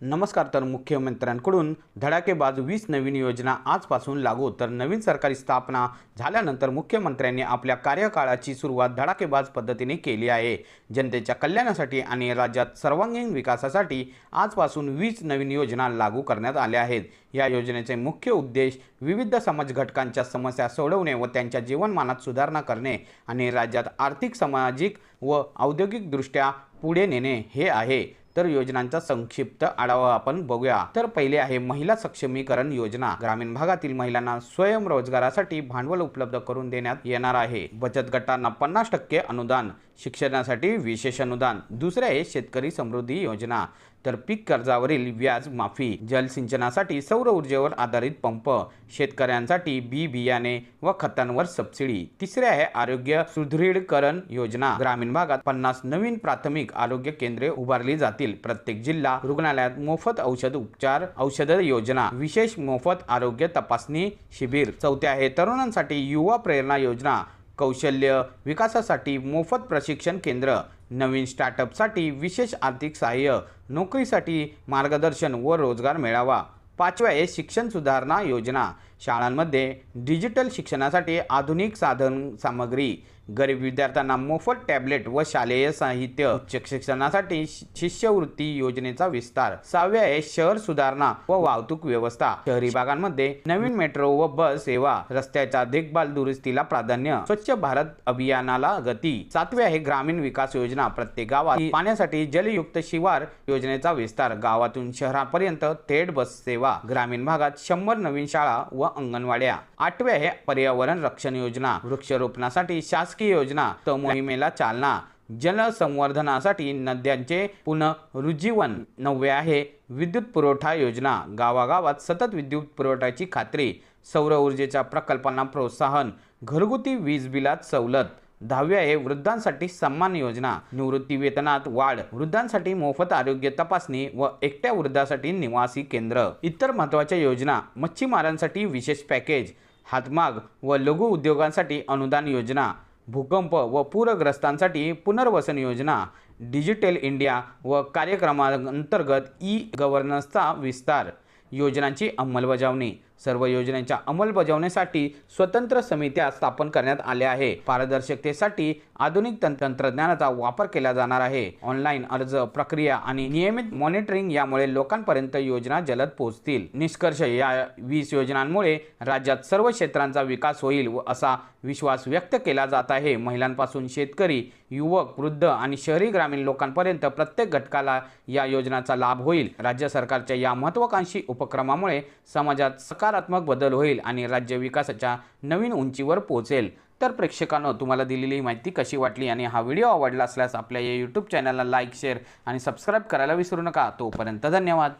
नमस्कार तर मुख्यमंत्र्यांकडून धडाकेबाज वीस नवीन योजना आजपासून लागू तर नवीन सरकारी स्थापना झाल्यानंतर मुख्यमंत्र्यांनी आपल्या कार्यकाळाची सुरुवात धडाकेबाज पद्धतीने केली आहे. जनतेच्या कल्याणासाठी आणि राज्यात सर्वांगीण विकासासाठी आजपासून वीस नवीन योजना लागू करण्यात आल्या आहेत. या योजनेचे मुख्य उद्देश विविध समाज घटकांच्या समस्या सोडवणे व त्यांच्या जीवनमानात सुधारणा करणे आणि राज्यात आर्थिक सामाजिक व औद्योगिकदृष्ट्या पुढे नेणे हे आहे. तर योजनांचा संक्षिप्त आढावा आपण बघूया. तर पहिले आहे महिला सक्षमीकरण योजना. ग्रामीण भागातील महिलांना स्वयंरोजगारासाठी भांडवल उपलब्ध करून देण्यात येणार आहे. बचत गटांना पन्नास टक्के अनुदान. शिक्षणासाठी विशेष अनुदान दुसरे आहे शेतकरी समृद्धी योजना. तर पीक कर्जावरील व्याज माफी जलसिंचनासाठी सौर ऊर्जेवर आधारित पंप शेतकऱ्यांसाठी बी बियाणे व खतांवर सबसिडी. तिसरे आहे आरोग्य सुदृढीकरण योजना. ग्रामीण भागात पन्नास नवीन प्राथमिक आरोग्य केंद्रे उभारली जातील. प्रत्येक जिल्हा रुग्णालयात मोफत औषध उपचार औषध योजना विशेष मोफत आरोग्य तपासणी शिबिर. चौथे आहे तरुणांसाठी युवा प्रेरणा योजना. कौशल्य विकासासाठी मोफत प्रशिक्षण केंद्र नवीन स्टार्टअपसाठी विशेष आर्थिक सहाय्य नोकरीसाठी मार्गदर्शन व रोजगार मिळावा पाचव्या आहे शिक्षण सुधारणा योजना शाळांमध्ये डिजिटल शिक्षणासाठी आधुनिक साधन सामग्री गरीब विद्यार्थ्यांना मोफत टॅबलेट व शालेय साहित्य उच्च शिक्षणासाठी शिष्यवृत्ती योजनेचा विस्तार सहाव्या आहे शहर सुधारणा व वाहतूक व्यवस्था. शहरी भागांमध्ये नवीन मेट्रो व बस सेवा रस्त्याच्या देखभाल दुरुस्तीला प्राधान्य स्वच्छ भारत अभियानाला गती. सातवे आहे ग्रामीण विकास योजना प्रत्येक गावात पाण्यासाठी जलयुक्त शिवार योजनेचा विस्तार गावातून शहरापर्यंत थेट बस सेवा. ग्रामीण भागात शंभर नवीन शाळा व अंगणवाड्या. आठवे आहे पर्यावरण रक्षण योजना. वृक्षारोपणासाठी शासकीय योजना. तो मोहिमेला चालना. जलसंवर्धनासाठी नद्यांचे पुनरुज्जीवन. नववे आहे विद्युत पुरवठा योजना. गावागावात सतत विद्युत पुरवठ्याची खात्री. सौर ऊर्जेच्या प्रकल्पांना प्रोत्साहन. घरगुती वीज बिलात सवलत. दहावी आहे वृद्धांसाठी सन्मान योजना. निवृत्ती वेतनात वाढ. वृद्धांसाठी मोफत आरोग्य तपासणी व एकट्या वृद्धासाठी निवासी केंद्र. इतर महत्त्वाच्या योजना मच्छीमारांसाठी विशेष पॅकेज हातमाग व लघु उद्योगांसाठी अनुदान योजना भूकंप व पूरग्रस्तांसाठी पुनर्वसन योजना डिजिटल इंडिया व कार्यक्रमांतर्गत ई गव्हर्नन्सचा विस्तार योजनांची अंमलबजावणी सर्व योजनांच्या अंमलबजावणीसाठी स्वतंत्र समित्या स्थापन करण्यात आल्या आहे. पारदर्शकतेसाठी आधुनिक तंत्रज्ञानाचा वापर केला जाणार आहे. ऑनलाईन अर्ज प्रक्रिया आणि नियमित मॉनिटरिंग यामुळे लोकांपर्यंत योजना जलद पोहोचतील. निष्कर्ष या वीस योजनांमुळे राज्यात सर्व क्षेत्रांचा विकास होईल व असा विश्वास व्यक्त केला जात आहे. महिलांपासून शेतकरी युवक वृद्ध आणि शहरी ग्रामीण लोकांपर्यंत प्रत्येक घटकाला या योजनाचा लाभ होईल. राज्य सरकारच्या या महत्वाकांक्षी उपक्रमामुळे समाजात सकारात्मक सकारात्मक बदल होईल आणि राज्य विकासाच्या नवीन उंचीवर पोहोचेल. तर प्रेक्षकांनो तुम्हाला दिलेली माहिती कशी वाटली आणि हा व्हिडिओ आवडला असल्यास आपल्या या यूट्यूब चॅनलला लाईक शेअर आणि सबस्क्राईब करायला विसरू नका. तोपर्यंत धन्यवाद.